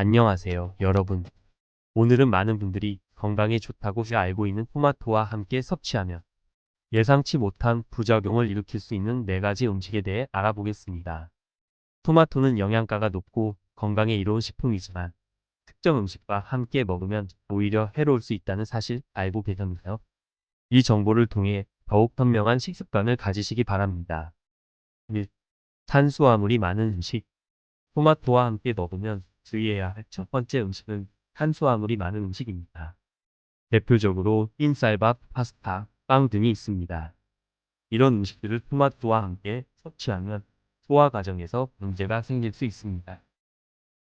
안녕하세요, 여러분. 오늘은 많은 분들이 건강에 좋다고 알고 있는 토마토와 함께 섭취하면 예상치 못한 부작용을 일으킬 수 있는 네 가지 음식에 대해 알아보겠습니다. 토마토는 영양가가 높고 건강에 이로운 식품이지만 특정 음식과 함께 먹으면 오히려 해로울 수 있다는 사실 알고 계셨나요? 이 정보를 통해 더욱 현명한 식습관을 가지시기 바랍니다. 1. 탄수화물이 많은 음식 토마토와 함께 먹으면 주의해야 할 첫 번째 음식은 탄수화물이 많은 음식입니다. 대표적으로 흰쌀밥, 파스타, 빵 등이 있습니다. 이런 음식들을 토마토와 함께 섭취하면 소화 과정에서 문제가 생길 수 있습니다.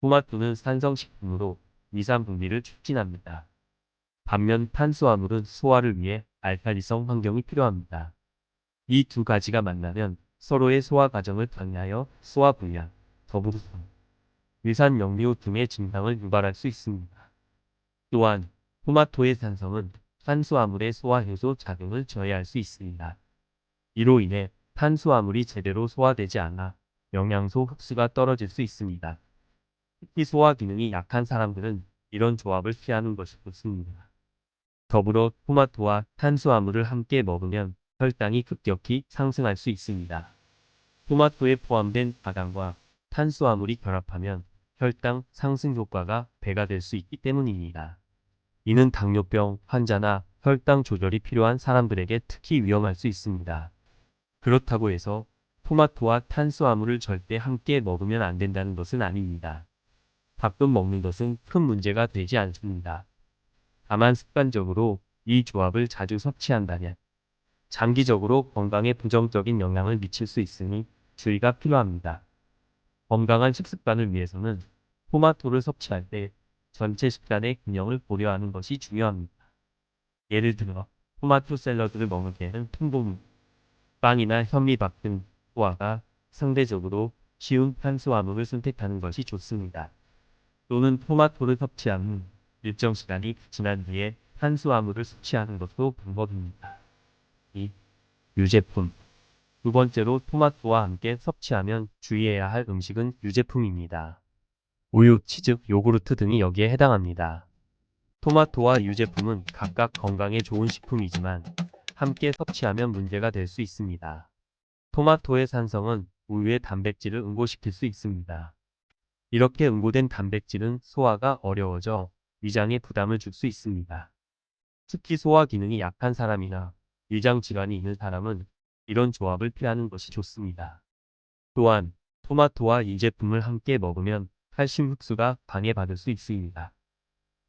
토마토는 산성식품으로 위산 분비를 촉진합니다. 반면 탄수화물은 소화를 위해 알칼리성 환경이 필요합니다. 이 두 가지가 만나면 서로의 소화 과정을 방해하여 소화 불량, 더부르성, 위산 역류 등의 증상을 유발할 수 있습니다. 또한 토마토의 산성은 탄수화물의 소화 효소 작용을 저해할 수 있습니다. 이로 인해 탄수화물이 제대로 소화되지 않아 영양소 흡수가 떨어질 수 있습니다. 특히 소화 기능이 약한 사람들은 이런 조합을 피하는 것이 좋습니다. 더불어 토마토와 탄수화물을 함께 먹으면 혈당이 급격히 상승할 수 있습니다. 토마토에 포함된 바당과 탄수화물이 결합하면 혈당 상승 효과가 배가 될 수 있기 때문입니다. 이는 당뇨병 환자나 혈당 조절이 필요한 사람들에게 특히 위험할 수 있습니다. 그렇다고 해서 토마토와 탄수화물을 절대 함께 먹으면 안 된다는 것은 아닙니다. 가끔 먹는 것은 큰 문제가 되지 않습니다. 다만 습관적으로 이 조합을 자주 섭취한다면 장기적으로 건강에 부정적인 영향을 미칠 수 있으니 주의가 필요합니다. 건강한 식습관을 위해서는 토마토를 섭취할 때 전체 식단의 균형을 고려하는 것이 중요합니다. 예를 들어 토마토 샐러드를 먹을 때는 통곡물, 빵이나 현미밥 등 소화가 상대적으로 쉬운 탄수화물을 선택하는 것이 좋습니다. 또는 토마토를 섭취한 후 일정 시간이 지난 뒤에 탄수화물을 섭취하는 것도 방법입니다. 2. 유제품 두 번째로 토마토와 함께 섭취하면 주의해야 할 음식은 유제품입니다. 우유, 치즈, 요구르트 등이 여기에 해당합니다. 토마토와 유제품은 각각 건강에 좋은 식품이지만 함께 섭취하면 문제가 될 수 있습니다. 토마토의 산성은 우유의 단백질을 응고시킬 수 있습니다. 이렇게 응고된 단백질은 소화가 어려워져 위장에 부담을 줄 수 있습니다. 특히 소화 기능이 약한 사람이나 위장 질환이 있는 사람은 이런 조합을 피하는 것이 좋습니다. 또한 토마토와 이 제품을 함께 먹으면 칼슘 흡수가 방해받을 수 있습니다.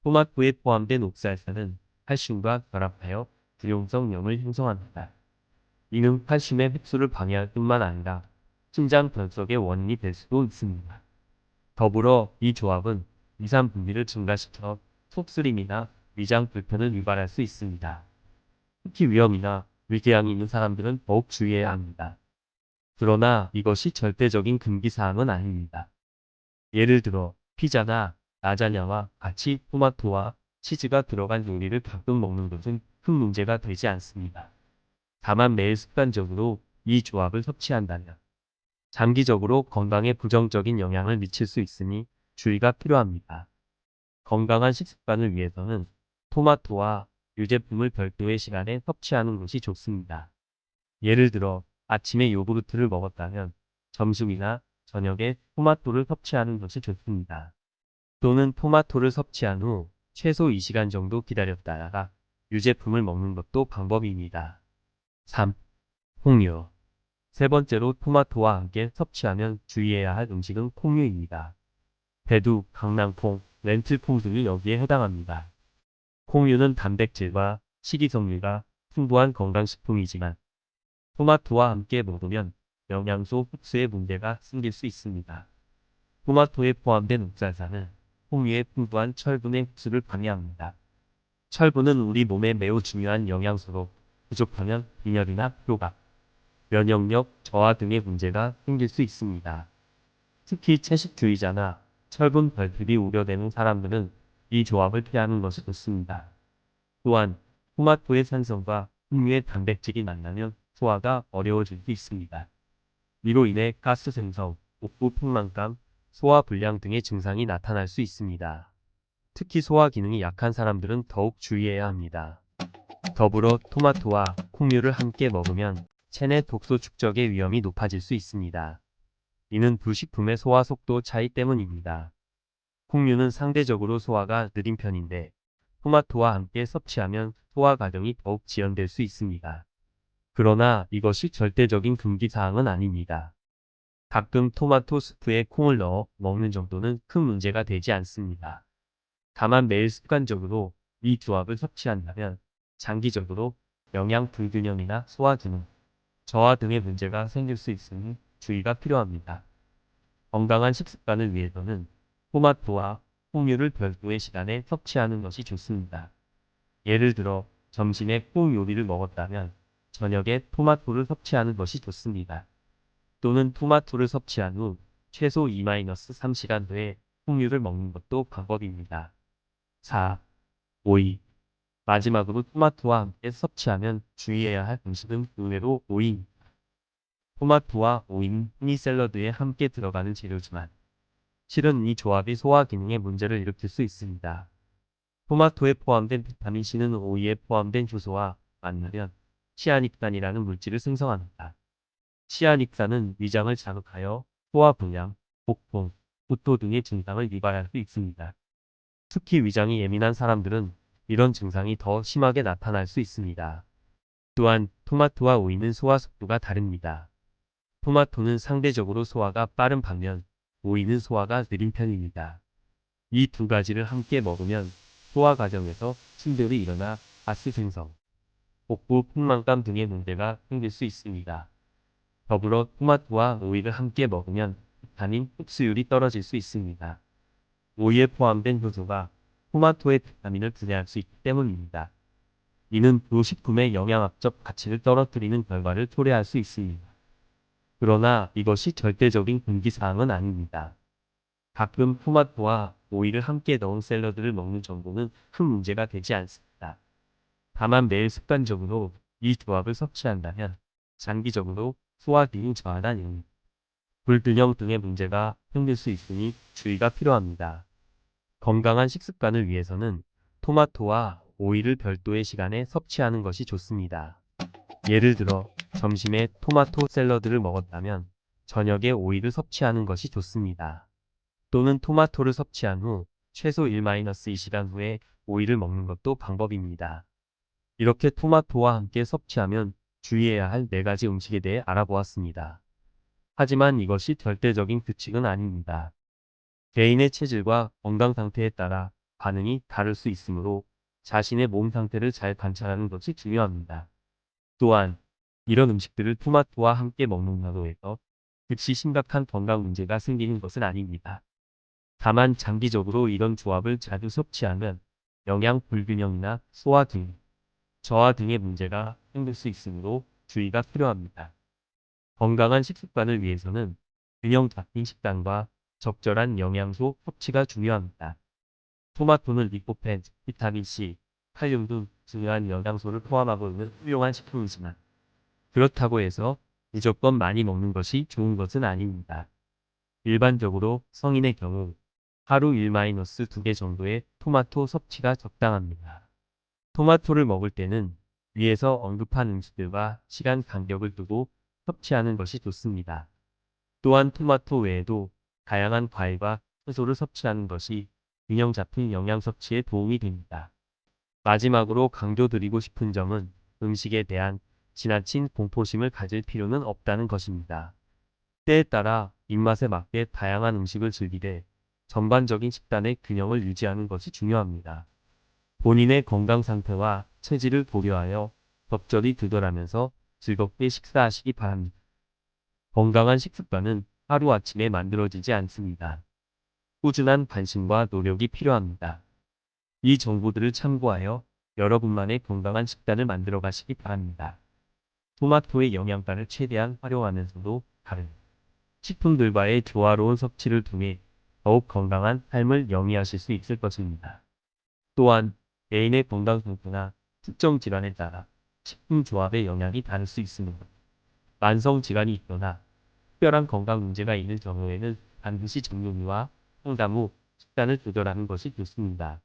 토마토에 포함된 옥살산은 칼슘과 결합하여 부용성염을 형성합니다. 이는 칼슘의 흡수를 방해할 뿐만 아니라 심장 변속의 원인이 될 수도 있습니다. 더불어 이 조합은 위산 분비를 증가시켜 속쓰림이나 위장 불편을 유발할 수 있습니다. 특히 위염이나 위궤양이 있는 사람들은 더욱 주의해야 합니다. 그러나 이것이 절대적인 금기사항은 아닙니다. 예를 들어 피자나 라자냐와 같이 토마토와 치즈가 들어간 요리를 가끔 먹는 것은 큰 문제가 되지 않습니다. 다만 매일 습관적으로 이 조합을 섭취한다면 장기적으로 건강에 부정적인 영향을 미칠 수 있으니 주의가 필요합니다. 건강한 식습관을 위해서는 토마토와 유제품을 별도의 시간에 섭취하는 것이 좋습니다. 예를 들어 아침에 요구르트를 먹었다면 점심이나 저녁에 토마토를 섭취하는 것이 좋습니다. 또는 토마토를 섭취한 후 최소 2시간 정도 기다렸다가 유제품을 먹는 것도 방법입니다. 3. 홍유 세 번째로 토마토와 함께 섭취하면 주의해야 할 음식은 콩류입니다. 배두, 강낭콩, 렌틸콩 등이 여기에 해당합니다. 콩류는 단백질과 식이섬유가 풍부한 건강식품이지만 토마토와 함께 먹으면 영양소 흡수에 문제가 생길 수 있습니다. 토마토에 포함된 옥살산은 콩류의 풍부한 철분의 흡수를 방해합니다. 철분은 우리 몸에 매우 중요한 영양소로 부족하면 빈혈이나 표각, 면역력 저하 등의 문제가 생길 수 있습니다. 특히 채식주의자나 철분 결핍이 우려되는 사람들은 이 조합을 피하는 것이 좋습니다. 또한 토마토의 산성과 흑류의 단백질이 만나면 소화가 어려워질 수 있습니다. 이로 인해 가스 생성, 옥부 풍만감, 소화 불량 등의 증상이 나타날 수 있습니다. 특히 소화 기능이 약한 사람들은 더욱 주의해야 합니다. 더불어 토마토와 콩류를 함께 먹으면 체내 독소 축적의 위험이 높아질 수 있습니다. 이는 두 식품의 소화 속도 차이 때문입니다. 콩류는 상대적으로 소화가 느린 편인데 토마토와 함께 섭취하면 소화 과정이 더욱 지연될 수 있습니다. 그러나 이것이 절대적인 금기 사항은 아닙니다. 가끔 토마토 스프에 콩을 넣어 먹는 정도는 큰 문제가 되지 않습니다. 다만 매일 습관적으로 이 조합을 섭취한다면 장기적으로 영양 불균형이나 소화 기능, 저하 등의 문제가 생길 수 있으니 주의가 필요합니다. 건강한 식습관을 위해서는 토마토와 콩류를 별도의 시간에 섭취하는 것이 좋습니다. 예를 들어 점심에 콩 요리를 먹었다면 저녁에 토마토를 섭취하는 것이 좋습니다. 또는 토마토를 섭취한 후 최소 2-3시간 후에 콩류를 먹는 것도 방법입니다. 4. 오이 마지막으로 토마토와 함께 섭취하면 주의해야 할 음식은 의외로 오이입니다. 토마토와 오이는 흔히 샐러드에 함께 들어가는 재료지만 실은 이 조합이 소화 기능에 문제를 일으킬 수 있습니다. 토마토에 포함된 비타민C는 오이에 포함된 효소와 만나면 시아닉산이라는 물질을 생성합니다. 시아닉산은 위장을 자극하여 소화 불량, 복통, 구토 등의 증상을 유발할 수 있습니다. 특히 위장이 예민한 사람들은 이런 증상이 더 심하게 나타날 수 있습니다. 또한 토마토와 오이는 소화 속도가 다릅니다. 토마토는 상대적으로 소화가 빠른 반면 오이는 소화가 느린 편입니다. 이 두 가지를 함께 먹으면 소화 과정에서 충돌이 일어나 가스 생성, 복부 풍만감 등의 문제가 생길 수 있습니다. 더불어 토마토와 오이를 함께 먹으면 비타민 흡수율이 떨어질 수 있습니다. 오이에 포함된 효소가 토마토의 비타민을 분해할 수 있기 때문입니다. 이는 두 식품의 영양학적 가치를 떨어뜨리는 결과를 초래할 수 있습니다. 그러나 이것이 절대적인 금기사항은 아닙니다. 가끔 토마토와 오이를 함께 넣은 샐러드를 먹는 정도는 큰 문제가 되지 않습니다. 다만 매일 습관적으로 이 조합을 섭취한다면 장기적으로 소화 기능 저하나 영, 불균형 등의 문제가 생길 수 있으니 주의가 필요합니다. 건강한 식습관을 위해서는 토마토와 오이를 별도의 시간에 섭취하는 것이 좋습니다. 예를 들어 점심에 토마토 샐러드를 먹었다면 저녁에 오이를 섭취하는 것이 좋습니다. 또는 토마토를 섭취한 후 최소 1-2시간 후에 오이를 먹는 것도 방법입니다. 이렇게 토마토와 함께 섭취하면 주의해야 할네 가지 음식에 대해 알아보았습니다. 하지만 이것이 절대적인 규칙은 아닙니다. 개인의 체질과 건강 상태에 따라 반응이 다를 수 있으므로 자신의 몸 상태를 잘 관찰하는 것이 중요합니다. 또한 이런 음식들을 토마토와 함께 먹는다고 해서 즉시 심각한 건강 문제가 생기는 것은 아닙니다. 다만 장기적으로 이런 조합을 자주 섭취하면 영양 불균형이나 소화 등 저하 등의 문제가 생길 수 있으므로 주의가 필요합니다. 건강한 식습관을 위해서는 균형 잡힌 식단과 적절한 영양소 섭취가 중요합니다. 토마토는 리코펜, 비타민C, 칼륨 등 중요한 영양소를 포함하고 있는 훌륭한 식품이지만 그렇다고 해서 무조건 많이 먹는 것이 좋은 것은 아닙니다. 일반적으로 성인의 경우 하루 1-2개 정도의 토마토 섭취가 적당합니다. 토마토를 먹을 때는 위에서 언급한 음식들과 시간 간격을 두고 섭취하는 것이 좋습니다. 또한 토마토 외에도 다양한 과일과 채소를 섭취하는 것이 균형 잡힌 영양 섭취에 도움이 됩니다. 마지막으로 강조드리고 싶은 점은 음식에 대한 지나친 공포심을 가질 필요는 없다는 것입니다. 때에 따라 입맛에 맞게 다양한 음식을 즐기되 전반적인 식단의 균형을 유지하는 것이 중요합니다. 본인의 건강 상태와 체질을 고려하여 적절히 조절하면서 즐겁게 식사하시기 바랍니다. 건강한 식습관은 하루아침에 만들어지지 않습니다. 꾸준한 관심과 노력이 필요합니다. 이 정보들을 참고하여 여러분만의 건강한 식단을 만들어 가시기 바랍니다. 토마토의 영양가를 최대한 활용하면서도 다른 식품들과의 조화로운 섭취를 통해 더욱 건강한 삶을 영위하실 수 있을 것입니다. 또한 개인의 건강 상태나 특정 질환에 따라 식품 조합의 영향이 다를 수 있습니다. 만성 질환이 있거나 특별한 건강 문제가 있는 경우에는 반드시 정육류와 홍담 후 식단을 조절하는 것이 좋습니다.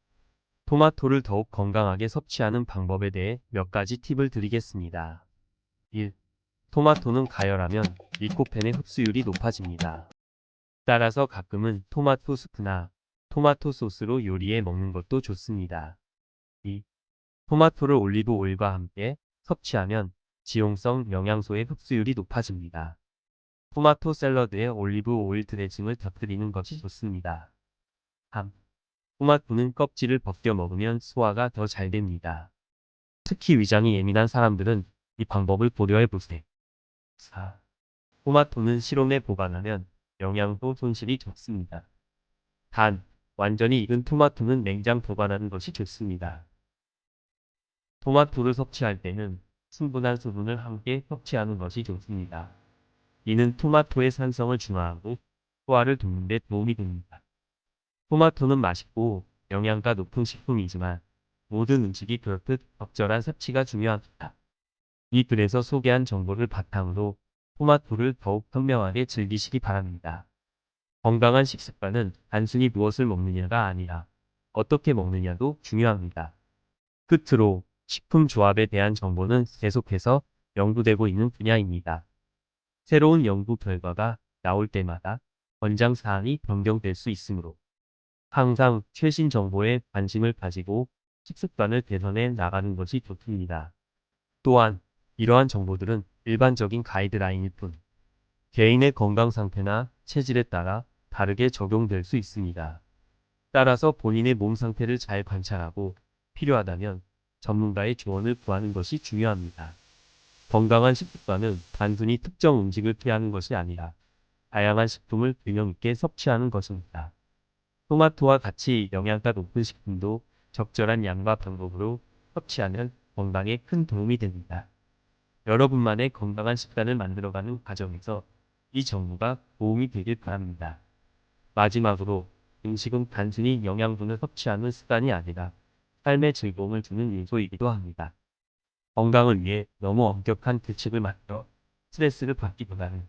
토마토를 더욱 건강하게 섭취하는 방법에 대해 몇 가지 팁을 드리겠습니다. 1. 토마토는 가열하면 리코펜의 흡수율이 높아집니다. 따라서 가끔은 토마토 수프나 토마토 소스로 요리해 먹는 것도 좋습니다. 2. 토마토를 올리브 오일과 함께 섭취하면 지용성 영양소의 흡수율이 높아집니다. 토마토 샐러드에 올리브 오일 드레싱을 곁들이는 것이 좋습니다. 3. 토마토는 껍질을 벗겨 먹으면 소화가 더 잘 됩니다. 특히 위장이 예민한 사람들은 이 방법을 고려해 보세요. 4. 토마토는 실온에 보관하면 영양소 손실이 적습니다. 단, 완전히 익은 토마토는 냉장 보관하는 것이 좋습니다. 토마토를 섭취할 때는 충분한 수분을 함께 섭취하는 것이 좋습니다. 이는 토마토의 산성을 중화하고 소화를 돕는 데 도움이 됩니다. 토마토는 맛있고 영양가 높은 식품이지만 모든 음식이 그렇듯 적절한 섭취가 중요합니다. 이 글에서 소개한 정보를 바탕으로 토마토를 더욱 현명하게 즐기시기 바랍니다. 건강한 식습관은 단순히 무엇을 먹느냐가 아니라 어떻게 먹느냐도 중요합니다. 끝으로 식품 조합에 대한 정보는 계속해서 연구되고 있는 분야입니다. 새로운 연구 결과가 나올 때마다 권장 사항이 변경될 수 있으므로 항상 최신 정보에 관심을 가지고 식습관을 개선해 나가는 것이 좋습니다. 또한 이러한 정보들은 일반적인 가이드라인일 뿐 개인의 건강 상태나 체질에 따라 다르게 적용될 수 있습니다. 따라서 본인의 몸 상태를 잘 관찰하고 필요하다면 전문가의 조언을 구하는 것이 중요합니다. 건강한 식습관은 단순히 특정 음식을 피하는 것이 아니라 다양한 식품을 균형 있게 섭취하는 것입니다. 토마토와 같이 영양가 높은 식품도 적절한 양과 방법으로 섭취하면 건강에 큰 도움이 됩니다. 여러분만의 건강한 식단을 만들어가는 과정에서 이 정보가 도움이 되길 바랍니다. 마지막으로 음식은 단순히 영양분을 섭취하는 습관이 아니라 삶의 즐거움을 주는 요소이기도 합니다. 건강을 위해 너무 엄격한 규칙을 만들어 스트레스를 받기보다는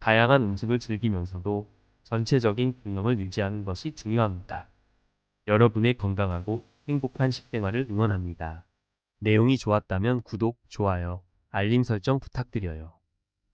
다양한 음식을 즐기면서도 전체적인 균형을 유지하는 것이 중요합니다. 여러분의 건강하고 행복한 식생활을 응원합니다. 내용이 좋았다면 구독, 좋아요, 알림 설정 부탁드려요.